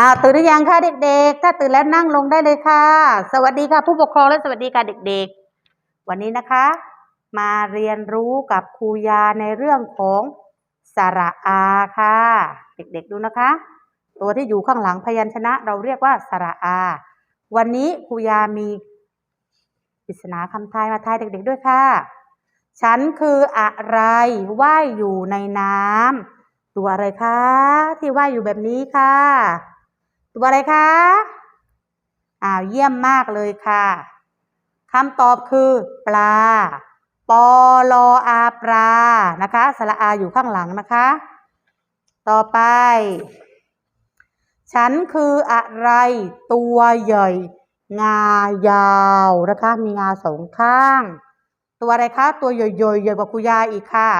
อ้าวตื่นหรือยังคะเด็ก ๆ ถ้าตื่นแล้วนั่งลงได้เลยค่ะ สวัสดีค่ะผู้ปกครองและสวัสดีค่ะเด็ก ๆ วันนี้นะคะ มาเรียนรู้กับครูยาในเรื่องของสระอาค่ะ เด็กๆดูนะคะ ตัวที่อยู่ข้างหลังพยัญชนะ เราเรียกว่าสระอา วันนี้ครูยามีปริศนาคำทายมาทายเด็ก ๆ ด้วยค่ะ ฉันคืออะไรว่ายอยู่ในน้ำตัวอะไรคะ ที่ว่ายอยู่แบบนี้ค่ะ ตัวอะไรคะอ้าวเยี่ยมมากเลยค่ะคำตอบคือปลา ปอลออาปลา นะคะ สระอาอยู่ข้างหลังนะคะ ต่อไป ฉันคืออะไร ตัวใหญ่ งายาวนะคะ มีงาสองข้าง ตัวอะไรคะ ตัวใหญ่ๆใหญ่กว่าคุยาอีกค่ะ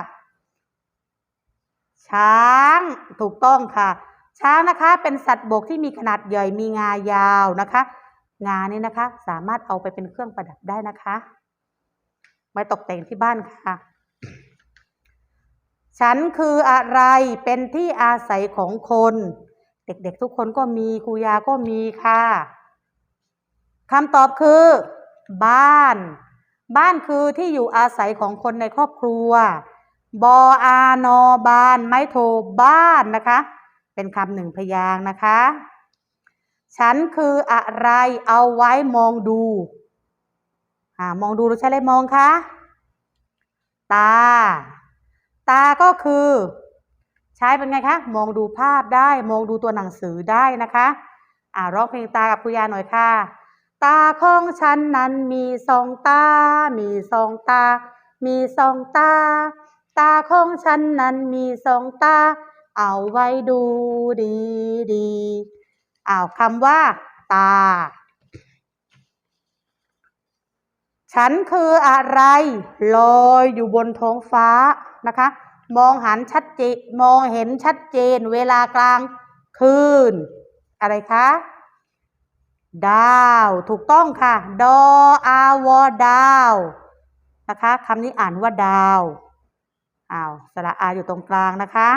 ช้าง ถูกต้องค่ะ ช้างนะคะเป็นสัตว์บกที่มีขนาดใหญ่มีงายาวนะคะ งานี้นะคะ สามารถเอาไปเป็นเครื่องประดับได้นะคะไว้ตกแต่งที่บ้านค่ะ ฉันคืออะไรเป็นที่อาศัยของคน เด็กๆทุกคนก็มีครูยาก็มีค่ะคำตอบคือ บ้าน บ้านคือที่อยู่อาศัยของคนในครอบครัว บออานอบาน ไม้โทบ้านนะคะ เป็นคำหนึ่งพยางค์นะคะ ฉันคืออะไรเอาไว้มองดูอ่ามองดูหรือใช้อะไรมองคะ ตา ตาก็คือ ใช้เป็นไงคะ มองดูภาพได้ มองดูตัวหนังสือได้นะคะอ่าร้องเพลงตากับคุยาหน่อยค่ะ ตาของฉันนั้นมีสองตา มีสองตา มีสองตา ตาของฉันนั้นมีสองตา เอาไว้ดูดีดีอ้าวคำว่า ตา ฉันคืออะไรลอยอยู่บนท้องฟ้านะคะ มองหันชัดเจนมองเห็นชัดเจนเวลากลางคืน อะไรคะดาว ถูกต้องค่ะ ดออาวอดาวนะคะคำนี้อ่านว่าดาวอ้าวสระอาอยู่ตรงกลางนะคะ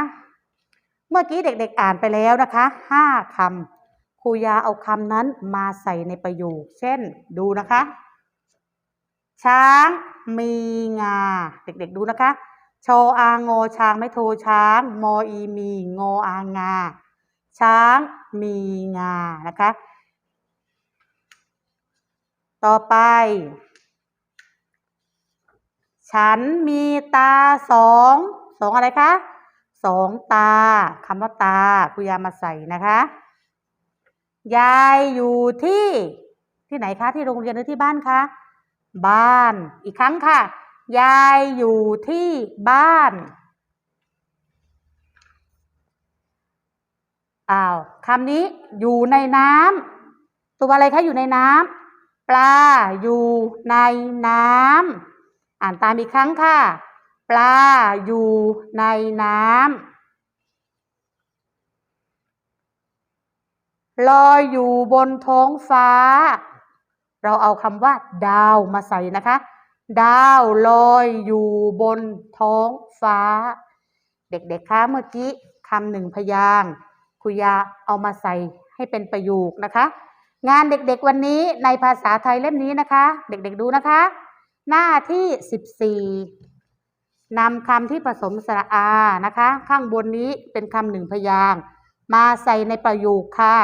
เมื่อกี้เด็กๆอ่านไปแล้วนะคะห้าคำครูยาเอาคำนั้นมาใส่ในประโยค เช่น ดูนะคะ ช้างมีงา เด็กๆดูนะคะโชอางอช้างไม่โทช้าง มออีมีงออางา ช้างมีงานะคะ ต่อไปฉันมีตาสองสองอะไรคะ สองตาคำว่าตาคุยามาใส่นะคะ ยายอยู่ที่ที่ไหนคะที่โรงเรียนหรือที่บ้านคะบ้านอีกครั้งค่ะ ยายอยู่ที่บ้านอ้าวคำนี้อยู่ในน้ำตัวอะไรคะอยู่ในน้ำปลาอยู่ในน้ำอ่านตามอีกครั้งค่ะ ปลาอยู่ในน้ำลอยอยู่บนท้องฟ้า เราเอาคำว่า ดาวมาใส่นะคะ ดาวลอยอยู่บนท้องฟ้า เด็กๆคะเมื่อกี้คำหนึ่งพยางค์ครูยาเอามาใส่ให้เป็นประโยคนะคะ งานเด็กๆวันนี้ในภาษาไทยเล่มนี้นะคะ เด็กๆดูนะคะ หน้าที่14 นำคำที่ผสมสระอานะคะ ข้างบนนี้เป็นคำหนึ่งพยางมาใส่ในประโยคค่ะ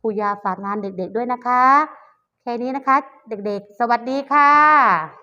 ครูยาฝากงานเด็กๆด้วยนะคะ แค่นี้นะคะ เด็กๆ สวัสดีค่ะ